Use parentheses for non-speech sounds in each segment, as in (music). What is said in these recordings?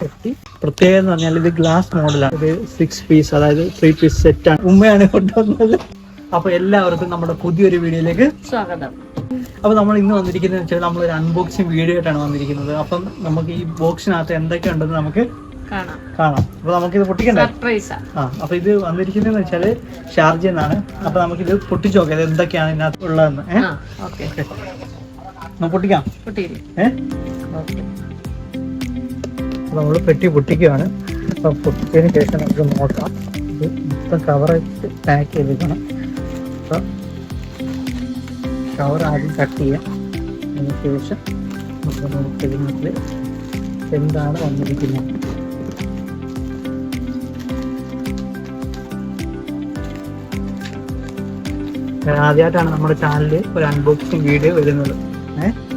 പെട്ടി പ്രത്യേകത എന്ന് പറഞ്ഞാൽ ഇത് ഗ്ലാസ് മോഡലാണ് ഇത് സിക്സ് പീസ് അതായത് ത്രീ പീസ് സെറ്റ് ആണ്. ഉമ്മയാണ് കൊണ്ടുവന്നത്. അപ്പൊ എല്ലാവർക്കും നമ്മുടെ പുതിയൊരു വീഡിയോയിലേക്ക് സ്വാഗതം. അപ്പൊ നമ്മൾ ഇന്ന് വന്നിരിക്കുന്നത് വെച്ചാൽ നമ്മൾ ഒരു അൺബോക്സിംഗ് വീഡിയോ ആയിട്ടാണ് വന്നിരിക്കുന്നത്. അപ്പം നമുക്ക് ഈ ബോക്സിനകത്ത് എന്തൊക്കെ ഉണ്ടെന്ന് നമുക്ക് കാണാം. കാണാം. നമുക്ക് ഇത് പൊട്ടിക്കണ്ടേ? ആ. അപ്പൊ ഇത് വന്നിരിക്കുന്നതെന്ന് വെച്ചാൽ ഷാർജ എന്നാണ്. അപ്പൊ നമുക്കിത് പൊട്ടിച്ചു നോക്കാം ഇത് എന്തൊക്കെയാണ് ഇതിനകത്ത് ഉള്ളതെന്ന്. ഏഹ് നമുക്ക് പൊട്ടിക്കാം. ഏഹ് നമ്മൾ പെട്ടി പൊട്ടിക്കുകയാണ്. അപ്പം പൊട്ടിച്ചതിന് ശേഷം നമുക്ക് നോക്കാം. ഇത് മൊത്തം കവറായിട്ട് പാക്ക് ചെയ്തിരിക്കണം. അപ്പം കവർ ആദ്യം കട്ട് ചെയ്യാം. അതിന് ശേഷം നമുക്ക് ഇതിനകത്ത് എന്താണ് വന്നിരിക്കുന്നത്. ആദ്യമായിട്ടാണ് നമ്മുടെ ചാനലിൽ ഒരു അൺബോക്സിങ് വീഡിയോ വരുന്നത്. ഏഹ്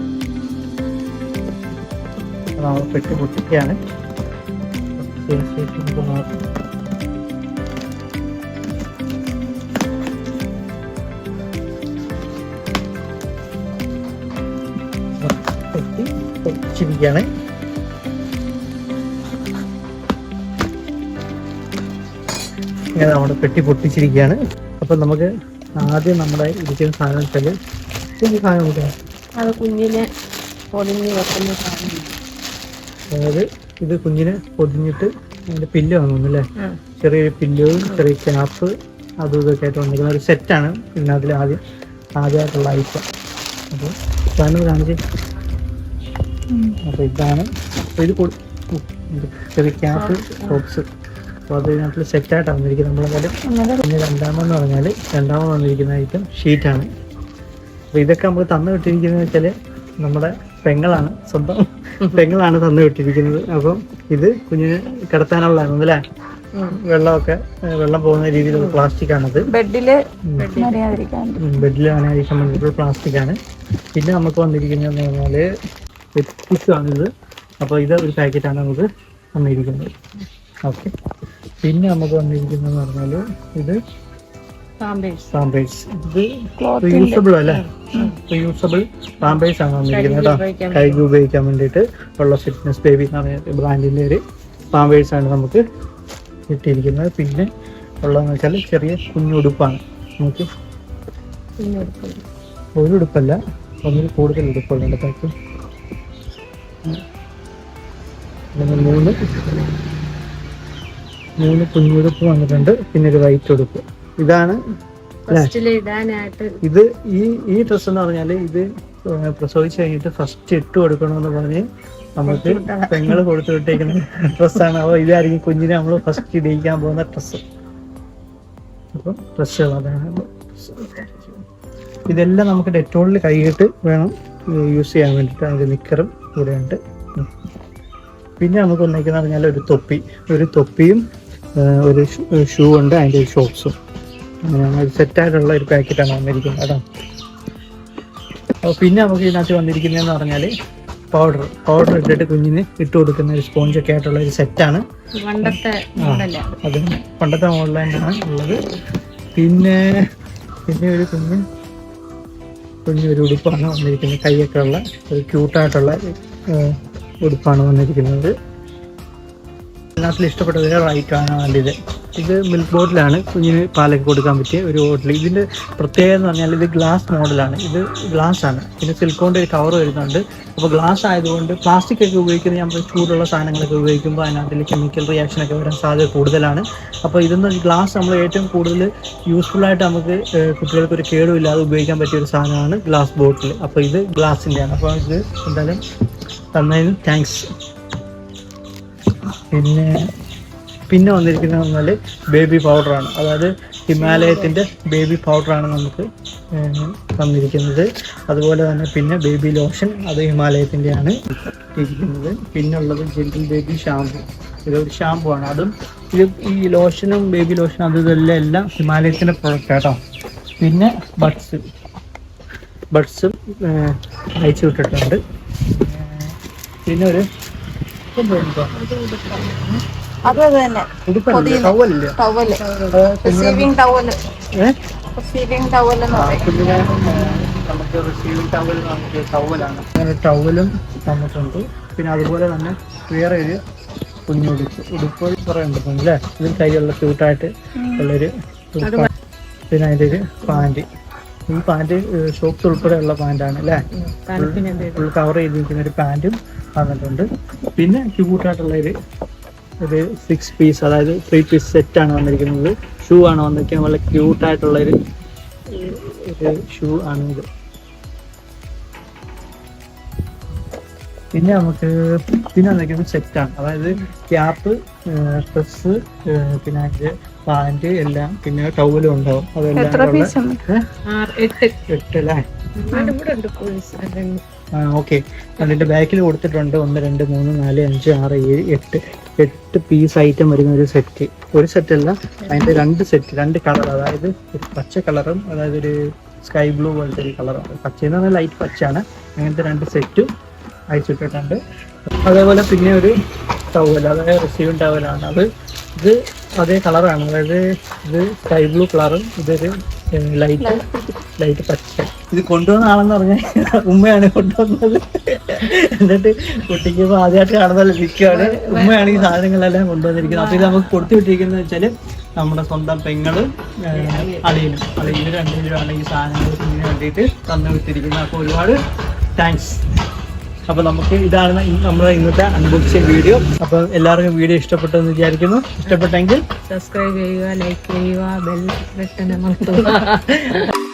നമ്മൾ പെട്ടി പൊട്ടിക്കുകയാണ്. ാണ് ഇങ്ങനെ നമ്മുടെ പെട്ടി പൊട്ടിച്ചിരിക്കുകയാണ്. അപ്പം നമുക്ക് ആദ്യം നമ്മുടെ ഇരിക്കുന്ന സാധനം വെച്ചാൽ കുഞ്ഞു സാധനം കൂടെ അത് കുഞ്ഞിനെ പൊളിഞ്ഞ് വെക്കുന്ന സാധനം അതായത് ഇത് കുഞ്ഞിനെ പൊതിഞ്ഞിട്ട് അതിന്റെ പില്ല് വാങ്ങുന്നു അല്ലേ ചെറിയ ചെറിയൊരു പില്ലും ചെറിയ ക്യാപ്പ് അതും ഇതൊക്കെ ആയിട്ട് വന്നിരിക്കുന്ന ഒരു സെറ്റാണ് പിന്നെ അതിൽ ആദ്യം ആദ്യമായിട്ടുള്ള ഐറ്റം അപ്പോൾ ഇതാണ് കാണിച്ച് അപ്പോൾ ഇതാണ്. അപ്പോൾ ഇത് ചെറിയ ക്യാപ്പ് ബോക്സ് അപ്പോൾ അത് ഇതിനകത്ത് സെറ്റായിട്ടാണ് വന്നിരിക്കുന്നത്. നമ്മളെന്തായാലും പിന്നെ രണ്ടാമെന്ന് പറഞ്ഞാൽ രണ്ടാമത് വന്നിരിക്കുന്ന ഐറ്റം ഷീറ്റാണ് അപ്പോൾ ഇതൊക്കെ നമ്മൾ തന്നു വിട്ടിരിക്കുന്നത് വെച്ചാൽ നമ്മുടെ പെങ്ങളാണ് സ്വന്തം പെങ്ങളാണ് തന്നു വിട്ടിരിക്കുന്നത്. അപ്പം ഇത് കുഞ്ഞിന് കിടത്താനുള്ളതാണ് അല്ലേ. വെള്ളമൊക്കെ വെള്ളം പോകുന്ന രീതിയിലുള്ള പ്ലാസ്റ്റിക് ആണത് ബെഡിൽ ബെഡിൽ അനായിരിക്കാൻ വേണ്ടിയിട്ടുള്ള പ്ലാസ്റ്റിക് ആണ് പിന്നെ നമുക്ക് വന്നിരിക്കുന്നതെന്ന് പറഞ്ഞാൽ വ്യത്യസ്തമാണിത് അപ്പോൾ ഇത് ഒരു പാക്കറ്റാണ് നമുക്ക് വന്നിരിക്കുന്നത് ഓക്കെ. പിന്നെ നമുക്ക് വന്നിരിക്കുന്നതെന്ന് പറഞ്ഞാൽ ഇത് പാമ്പേഴ്സ് പാമ്പേഴ്സ് ഇത് റീയൂസബിൾ അല്ലേ? റീയൂസബിൾ പാമ്പേഴ്സ് ആണ് വന്നിരിക്കുന്നത് കേട്ടോ. ഉപയോഗിക്കാൻ കൈക്ക് ഉപയോഗിക്കാൻ വേണ്ടിയിട്ട് ഉള്ള ഫിറ്റ്നസ് ബേബി എന്ന് പറഞ്ഞ ബ്രാൻഡിന്റെ ഒരു പാമ്പേഴ്സ് ആണ് നമുക്ക് കിട്ടിയിരിക്കുന്നത്. പിന്നെ ഉള്ളതെന്ന് വെച്ചാൽ ചെറിയ കുഞ്ഞുടുപ്പാണ്. നമുക്ക് ഒരു ഉടുപ്പല്ല ഒന്നിൽ കൂടുതൽ ഉടുപ്പുകളുണ്ട് പാക്ക് മൂന്ന് മൂന്ന് കുഞ്ഞുടുപ്പ് വന്നിട്ടുണ്ട്. പിന്നെ ഒരു വൈറ്റ് ഉടുപ്പ്. ഇതാണ് ഇത് ഈ ഈ ഡ്രസ് എന്ന് പറഞ്ഞാൽ ഇത് പ്രസവിച്ചു കഴിഞ്ഞിട്ട് ഫസ്റ്റ് ഇട്ട് കൊടുക്കണമെന്ന് പറഞ്ഞ് നമുക്ക് പെങ്ങൾ കൊടുത്തു വിട്ടേക്കുന്ന ഡ്രസ്സാണ് അപ്പോൾ ഇതായിരിക്കും കുഞ്ഞിനെ നമ്മൾ ഫസ്റ്റ് ഇടിയിക്കാൻ പോകുന്ന ഡ്രസ്സ് അപ്പം ഡ്രസ്സുകൾ അതാണ്. ഇതെല്ലാം നമുക്ക് ഡെറ്റോളിൽ കൈയിട്ട് വേണം യൂസ് ചെയ്യാൻ വേണ്ടിട്ട് അതിന്റെ നിക്കറും ഇവിടെ ഉണ്ട്. പിന്നെ നമുക്ക് ഒന്നിക്കുന്ന പറഞ്ഞാൽ ഒരു തൊപ്പി. ഒരു തൊപ്പിയും ഒരു ഷൂ ഉണ്ട്. അതിന്റെ ഒരു ഷോക്സും അങ്ങനെയാണ് ഒരു സെറ്റായിട്ടുള്ള ഒരു പാക്കറ്റാണ് വന്നിരിക്കുന്നത് കേട്ടോ. അപ്പോൾ പിന്നെ നമുക്ക് ഇതിനകത്ത് വന്നിരിക്കുന്നതെന്ന് പറഞ്ഞാൽ പൗഡർ പൗഡർ ഇട്ടിട്ട് കുഞ്ഞിന് ഇട്ട് കൊടുക്കുന്ന ഒരു സ്പോഞ്ച് ഒക്കെ ആയിട്ടുള്ള ഒരു സെറ്റാണ് പണ്ടത്തെ അത് പണ്ടത്തെ ഓൺലൈനാണ് ഉള്ളത്. പിന്നെ പിന്നെ ഒരു കുഞ്ഞ് കുഞ്ഞൊരു ഉടുപ്പാണ് വന്നിരിക്കുന്നത്. കൈയൊക്കെ ഉള്ള ഒരു ക്യൂട്ടായിട്ടുള്ള ഉടുപ്പാണ് വന്നിരിക്കുന്നത്. ഇതിനകത്തിൽ ഇഷ്ടപ്പെട്ട റൈറ്റ് ആണ് വേണ്ടത് ഇത് മിൽക്ക് ബോട്ടിലാണ് കുഞ്ഞിന് പാലൊക്കെ കൊടുക്കാൻ പറ്റിയ ഒരു ബോട്ടിൽ ഇതിന്റെ പ്രത്യേകത എന്ന് പറഞ്ഞാൽ ഇത് ഗ്ലാസ് മോഡലാണ് ഇത് ഗ്ലാസ് ആണ്. പിന്നെ സിൽക്കോണ്ട് ഒരു കവർ വരുന്നുണ്ട്. അപ്പോൾ ഗ്ലാസ് ആയതുകൊണ്ട് പ്ലാസ്റ്റിക് ഒക്കെ ഉപയോഗിക്കുന്ന നമ്മൾ ചൂടുള്ള സാധനങ്ങളൊക്കെ ഉപയോഗിക്കുമ്പോൾ അതിനകത്ത് കെമിക്കൽ റിയാക്ഷൻ ഒക്കെ വരാൻ സാധ്യത കൂടുതലാണ്. അപ്പോൾ ഇതെന്ന് ഗ്ലാസ് നമ്മൾ ഏറ്റവും കൂടുതൽ യൂസ്ഫുൾ ആയിട്ട് നമുക്ക് കുട്ടികൾക്ക് ഒരു കേടുമില്ലാതെ ഉപയോഗിക്കാൻ പറ്റിയ ഒരു സാധനമാണ് ഗ്ലാസ് ബോട്ടിൽ അപ്പോൾ ഇത് ഗ്ലാസിന്റെയാണ് അപ്പോൾ ഇത് എന്തായാലും തന്നതിന് താങ്ക്സ് പിന്നെ പിന്നെ വന്നിരിക്കുന്നത് പറഞ്ഞാൽ ബേബി പൗഡറാണ് അതായത് ഹിമാലയത്തിന്റെ ബേബി പൗഡറാണ് നമുക്ക് തന്നിരിക്കുന്നത്. അതുപോലെ തന്നെ പിന്നെ ബേബി ലോഷൻ അത് ഹിമാലയത്തിന്റെയാണ് ഇരിക്കുന്നത്. പിന്നെ ഉള്ളത് ജെന്റിൽ ബേബി ഷാമ്പു ഇതൊരു ഷാമ്പു ആണ്. അതും ഇത് ഈ ലോഷനും ബേബി ലോഷനും അത് ഇതെല്ലാം എല്ലാം ഹിമാലയത്തിന്റെ പ്രൊഡക്റ്റ് കേട്ടോ പിന്നെ ബഡ്സ് ബഡ്സും അയച്ചു വിട്ടിട്ടുണ്ട്. പിന്നെ ഒരു അത് തന്നെ ടവലില്ല? Towel. Receiving towel receiving towel എന്ന് പറയും. ടവലും തന്നിട്ടുണ്ട്. പിന്നെ അതുപോലെ തന്നെ വേറെ ഒരു കുഞ്ഞു ഉടുപ്പ്. ഉണ്ട് അല്ലേ? ഇതിൽ കൈയുള്ള ക്യൂട്ടായിട്ട് ഉള്ളൊരു പിന്നെ അതിന്റെ ഒരു പാന്റ്. ഈ പാന്റ് ഷോപ്പ് ഉൾപ്പെടെയുള്ള പാന്റാണ് അല്ലേ? ഫുൾ കവർ ചെയ്തിരിക്കുന്ന ഒരു പാന്റും വന്നിട്ടുണ്ട്. പിന്നെ ക്യൂട്ടായിട്ടുള്ള ഒരു ഒരു സിക്സ് പീസ് അതായത് ത്രീ പീസ് സെറ്റ് ആണ് വന്നിരിക്കുന്നത്. ഷൂ ആണ് വന്നിരിക്കുന്നത്. വളരെ ക്യൂട്ടായിട്ടുള്ള ഒരു ഒരു ഷൂ ആണ് ഇത്. പിന്നെ നമുക്ക് പിന്നെ വന്നിരിക്കുന്നത് സെറ്റാണ് അതായത് ക്യാപ്പ് ഡ്രസ് പിന്നെ അതിന്റെ പാന്റ് എല്ലാം പിന്നെ ടൗലും ഉണ്ടാവും. അതെല്ലാം എട്ട്. അല്ലേ? ഓക്കെ അതിന്റെ ബാക്കിൽ കൊടുത്തിട്ടുണ്ട്. ഒന്ന് രണ്ട് മൂന്ന് നാല് അഞ്ച് ആറ് ഏഴ് എട്ട്. എട്ട് പീസ് ഐറ്റം വരുന്ന ഒരു സെറ്റ് ഒരു സെറ്റ് അല്ല അതിന്റെ രണ്ട് സെറ്റ് രണ്ട് കളർ അതായത് ഒരു പച്ച കളറും അതായത് ഒരു സ്കൈ ബ്ലൂ പോലത്തെ ഒരു കളറും പച്ച എന്ന് പറഞ്ഞാൽ ലൈറ്റ് പച്ചയാണ്. അങ്ങനത്തെ രണ്ട് സെറ്റും അയച്ചിട്ടിട്ടുണ്ട്. അതേപോലെ പിന്നെ ഒരു ടവൽ അതായത് റിസീവ് ടവലാണ് അത് ഇത് അതേ കളറാണ് അതായത് ഇത് സ്കൈ ബ്ലൂ കളറും ഇതൊരു ലൈറ്റ് ലൈറ്റ് പച്ച. ഇത് കൊണ്ടുവന്ന ആളെന്ന് പറഞ്ഞാൽ ഉമ്മയാണ് കൊണ്ടുവന്നത്. എന്നിട്ട് കുട്ടിക്ക് ഇപ്പൊ ആദ്യമായിട്ട് കാണുന്നതല്ല നിൽക്കുകയാണ് ഉമ്മയാണ് ഈ സാധനങ്ങളെല്ലാം കൊണ്ടുവന്നിരിക്കുന്നത്. അപ്പൊ ഇത് നമുക്ക് കൊടുത്തു വിട്ടിരിക്കുന്നത് വെച്ചാൽ നമ്മുടെ സ്വന്തം പെങ്ങളും അളിയനും. അളിയന് രണ്ടുപേരുമാണ് ഈ സാധനങ്ങൾ കുഞ്ഞിന് വേണ്ടിയിട്ട് തന്നു വിട്ടിരിക്കുന്നത്. അപ്പൊ ഒരുപാട് താങ്ക്സ് അപ്പൊ നമുക്ക് ഇതാണ് നമ്മുടെ ഇന്നത്തെ അൺബോക്സിംഗ് വീഡിയോ അപ്പൊ എല്ലാവർക്കും വീഡിയോ ഇഷ്ടപ്പെട്ടെന്ന് വിചാരിക്കുന്നു. ഇഷ്ടപ്പെട്ടെങ്കിൽ സബ്സ്ക്രൈബ് ചെയ്യുക ലൈക്ക് ചെയ്യുക ബെൽ ബട്ടൺ അമർത്തുക. (laughs)